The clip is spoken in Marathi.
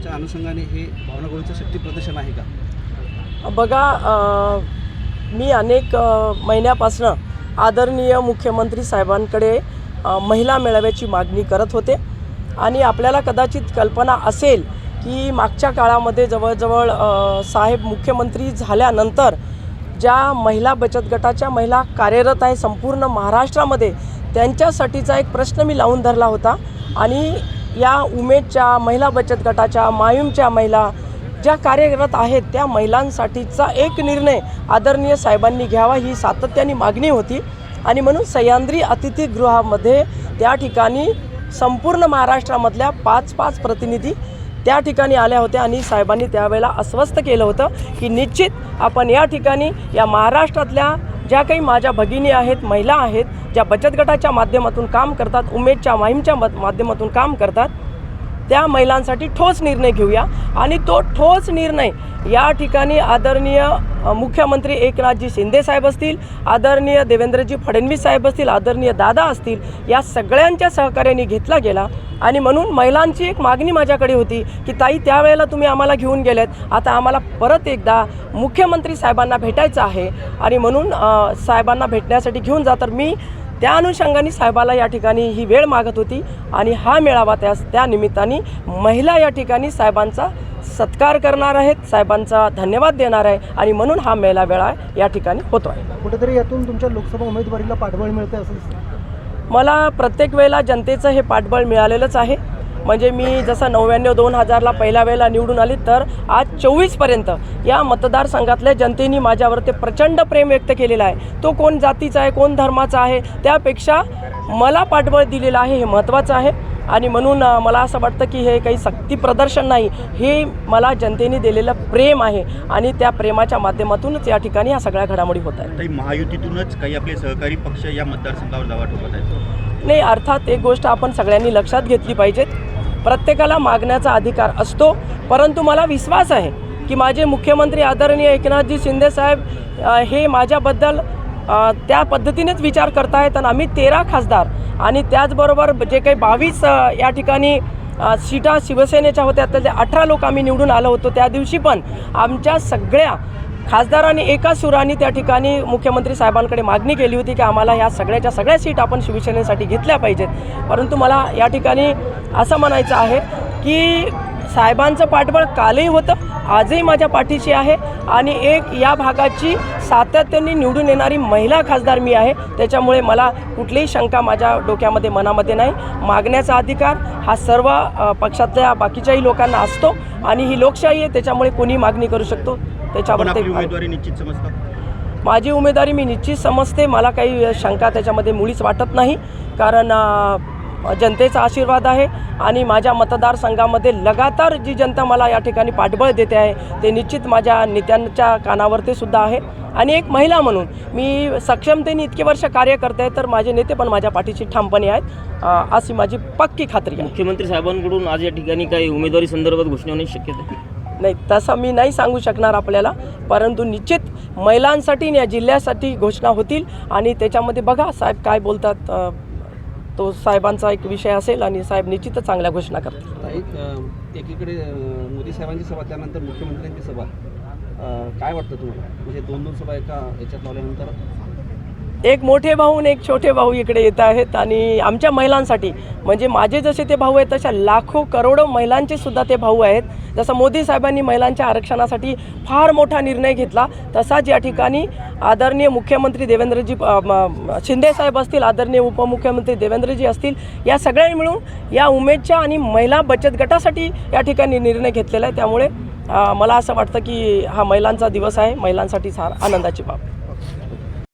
दिवसाच्या अनुषंगाने हे भावना शक्ती प्रदर्शन आहे का? बघा मी अनेक महिन्यापासनं आदरणीय मुख्यमंत्री साहेबांकडे महिला मेळाव्याची मागणी करत होते. आणि आपल्याला कदाचित कल्पना असेल की मागच्या काळामध्ये जवळजवळ साहेब मुख्यमंत्री झाल्यानंतर ज्या महिला बचत गटाच्या महिला कार्यरत आहे संपूर्ण महाराष्ट्रामध्ये त्यांच्यासाठीचा एक प्रश्न मी लावून धरला होता. आणि या उमेदच्या महिला बचत गटाच्या मायूमच्या महिला ज्या कार्यरत आहेत त्या महिलांसाठीचा एक निर्णय आदरणीय साहेबांनी घ्यावा ही सातत्याने मागणी होती. आणि म्हणून सह्याद्री अतिथीगृहामध्ये त्या ठिकाणी संपूर्ण महाराष्ट्रामधल्या पाच पाच प्रतिनिधी त्या ठिकाणी आल्या होत्या आणि साहेबांनी त्यावेळेला अस्वस्थ केलं होतं की निश्चित आपण या ठिकाणी या महाराष्ट्रातल्या ज्या काही माझ्या भगिनी आहेत महिला आहेत ज्या बचत गटाच्या माध्यमातून काम करतात उमेदच्या माहीमच्या माध्यमातून काम करतात त्या महिलांसाठी ठोस निर्णय घेऊया. आणि तो ठोस निर्णय या ठिकाणी आदरणीय मुख्यमंत्री एकनाथजी शिंदे साहेब असतील आदरणीय देवेंद्रजी फडणवीस साहेब असतील आदरणीय दादा असतील या सगळ्यांच्या सहकार्याने घेतला गेला. आणि म्हणून महिलांची एक मागणी माझ्याकडे होती की ताई त्यावेळेला तुम्ही आम्हाला घेऊन गेलेत. आता आम्हाला परत एकदा मुख्यमंत्री साहेबांना भेटायचं आहे. आणि म्हणून साहेबांना भेटण्यासाठी घेऊन जा. तर मी त्या अनुषंगाने साहेबाला या ठिकाणी ही वेळ मागत होती आणि हा मेळावा त्या त्या निमित्ताने महिला या ठिकाणी साहेबांचा सत्कार करणार आहेत साहेबांचा धन्यवाद देणार आहे आणि म्हणून हा मेळा वेळा या ठिकाणी होतो आहे कुठेतरी यातून तुमच्या लोकसभा उमेदवारीला पाठबळ मिळते असं. मला प्रत्येक वेळेला जनतेचं हे पाठबळ मिळालेलंच आहे म्हणजे मी जसं नव्याण्णव दोन हजारला पहिल्या वेळेला निवडून आली तर आज चोवीसपर्यंत या मतदारसंघातल्या जनतेने माझ्यावर ते प्रचंड प्रेम व्यक्त केलेलं आहे. तो कोण जातीचा आहे कोण धर्माचा आहे त्यापेक्षा मला पाठबळ दिलेलं आहे हे महत्त्वाचं आहे. आणि म्हणून मला असं वाटतं की हे काही सक्ती प्रदर्शन नाही हे मला जनतेने दिलेलं प्रेम आहे. आणि त्या प्रेमाच्या माध्यमातूनच या ठिकाणी ह्या सगळ्या घडामोडी होत आहेत. महायुतीतूनच काही आपले सहकारी पक्ष या मतदारसंघावर दावा ठोकत आहेत? नाही अर्थात एक गोष्ट आपण सगळ्यांनी लक्षात घेतली पाहिजेत. प्रत्येकाला मागण्याचा अधिकार असतो. परंतु मला विश्वास आहे की माझे मुख्यमंत्री आदरणीय एकनाथजी शिंदेसाहेब हे माझ्याबद्दल त्या पद्धतीनेच विचार करतायत आणि आम्ही तेरा खासदार आणि त्याचबरोबर जे काही बावीस या ठिकाणी सीटा शिवसेनेच्या होत्या त्यातले अठरा लोक आम्ही निवडून आलो होतो. त्या दिवशी पण आमच्या सगळ्या खासदारांनी एका सुराने त्या ठिकाणी मुख्यमंत्री साहेबांकडे मागणी केली होती की आम्हाला ह्या सगळ्याच्या सगळ्या सीट आपण शिवसेनेसाठी घेतल्या पाहिजेत. परंतु मला या ठिकाणी असं म्हणायचं आहे की साहेबांचं पाठबळ कालही होतं आजही माझ्या पाठीशी आहे आणि एक या भागाची सातत्याने निवडून येणारी महिला खासदार मी आहे. त्याच्यामुळे मला कुठलीही शंका माझ्या डोक्यामध्ये मनामध्ये नाही. मागण्याचा अधिकार हा सर्व पक्षातल्या बाकीच्याही लोकांना असतो आणि ही लोकशाही आहे त्याच्यामुळे कोणी मागणी करू शकतो. त्याच्यावर ते उमेदवारी निश्चित समजता. माझी उमेदवारी मी निश्चित समजते. मला काही शंका त्याच्यामध्ये मुळीच वाटत नाही. कारण जनतेचा आशीर्वाद आहे आणि माझ्या मतदारसंघामध्ये लगातार जी जनता मला या ठिकाणी पाठबळ देते आहे ते निश्चित माझ्या नेत्यांच्या कानावरती सुद्धा आहे. आणि एक महिला म्हणून मी सक्षमतेने इतके वर्ष कार्य करते तर माझे नेते पण माझ्या पाठीशी ठामपणे आहेत. अशी माझी पक्की खात्री आहे. मुख्यमंत्री साहेबांकडून आज या ठिकाणी काही उमेदवारी संदर्भात घोषणा होण्याची शक्यता आहे? नाही तसं मी नाही सांगू शकणार आपल्याला परंतु निश्चित महिलांसाठी या जिल्ह्यासाठी घोषणा होतील. आणि त्याच्यामध्ये बघा साहेब काय बोलतात तो साहेबांचा एक विषय असेल आणि साहेब निश्चितच चांगल्या घोषणा करतील. एकीकडे मोदी साहेबांची सभा त्यानंतर मुख्यमंत्र्यांची सभा. काय वाटतं तुम्हाला? म्हणजे दोन दोन सभा एका याच्यात लावल्यानंतर? एक मोठे भाऊ आणि एक छोटे भाऊ इकडे येत आहेत आणि आमच्या महिलांसाठी म्हणजे माझे जसे ते भाऊ आहेत तशा लाखो करोडो महिलांचे सुद्धा ते भाऊ आहेत जसं मोदी साहेबांनी महिलांच्या आरक्षणासाठी फार मोठा निर्णय घेतला तसाच या ठिकाणी आदरणीय मुख्यमंत्री देवेंद्रजी शिंदे साहेब असतील आदरणीय उपमुख्यमंत्री देवेंद्रजी असतील या सगळ्यांनी मिळून या उमेदच्या आणि महिला बचत गटासाठी या ठिकाणी निर्णय घेतलेला आहे त्यामुळे मला असं वाटतं की हा महिलांचा दिवस आहे महिलांसाठी फार आनंदाची बाब आहे.